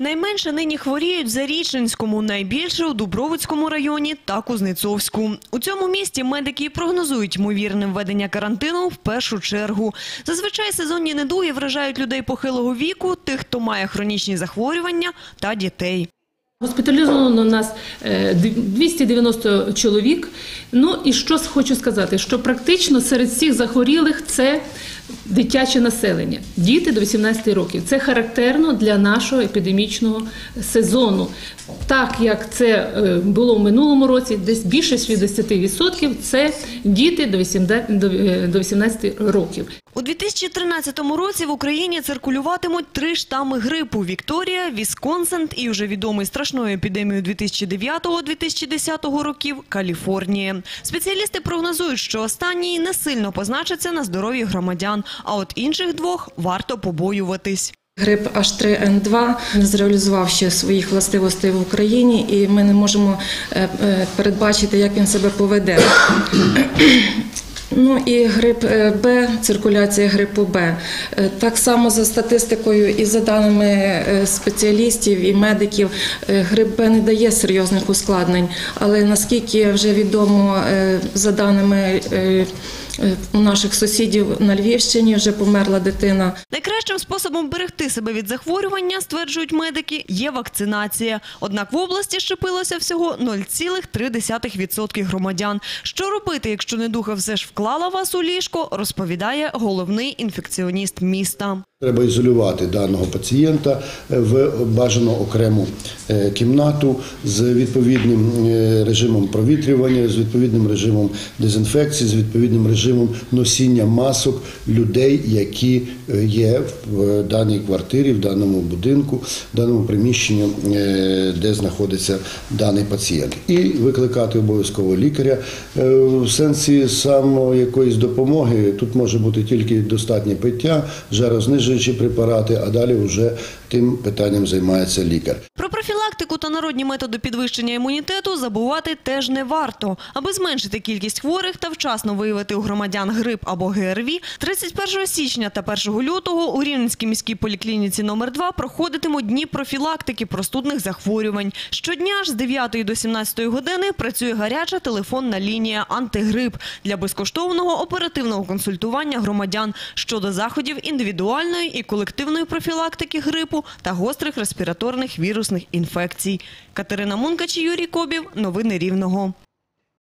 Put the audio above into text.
Найменше нині хворіють в Зарічненському, найбільше у Дубровицькому районі та Кузнецовську. У цьому місті медики прогнозують ймовірне введення карантину в першу чергу. Зазвичай сезонні недуги вражають людей похилого віку, тих, хто має хронічні захворювання та дітей. Госпіталізовано у нас е, дві- 290 чоловік. Ну і що хочу сказати, що практично серед всіх захворілих це дитяче населення, діти до 18 років. Це характерно для нашого епідемічного сезону. Так як це е, було в минулому році, десь більше 60% це діти до 18 до, е, до 18 років. У 2013 році в Україні циркулюватимуть три штами грипу – Вікторія, Вісконсин і вже відомий страшною епідемією 2009-2010 років – Каліфорнія. Спеціалісти прогнозують, що останній не сильно позначиться на здоров'ї громадян, а от інших двох варто побоюватись. Грип H3N2 не зреалізував ще своїх властивостей в Україні, і ми не можемо е, е, передбачити, як він себе поведе. Ну і грип е, Б, циркуляція грипу Б. Е, Так само за статистикою і за даними е, спеціалістів і медиків, грип Б не дає серйозних ускладнень. Але наскільки вже відомо, за даними у наших сусідів на Львівщині, вже померла дитина. Найкращим способом берегти себе від захворювання, стверджують медики, є вакцинація. Однак в області щепилося всього 0,3% громадян. Що робити, якщо недуха все ж вклала вас у ліжко, розповідає головний інфекціоніст міста. Треба ізолювати даного пацієнта е, в бажано окрему е, кімнату з відповідним е, режимом провітрювання, з відповідним режимом дезінфекції, з відповідним режимом носіння масок людей, які є в даній квартирі, в даному будинку, в даному приміщенні, де знаходиться даний пацієнт, і викликати обов'язково лікаря в сенсі саме якоїсь допомоги. Тут може бути тільки достатнє пиття, жарознижуючі препарати, а далі вже тим питанням займається лікар. Про профілактику та народні методи підвищення імунітету забувати теж не варто. Аби зменшити кількість хворих та вчасно виявити у громадян грип або ГРВІ, 31 січня та 1 лютого у Рівненській міській поліклініці номер 2 проходитимуть дні профілактики простудних захворювань. Щодня ж з 9 до 17 години працює гаряча телефонна лінія «Антигрип» для безкоштовного оперативного консультування громадян щодо заходів індивідуальної і колективної профілактики грипу та гострих респіраторних вірусних інфекцій. Катерина Мункач, Юрій Кобів. Новини Рівного.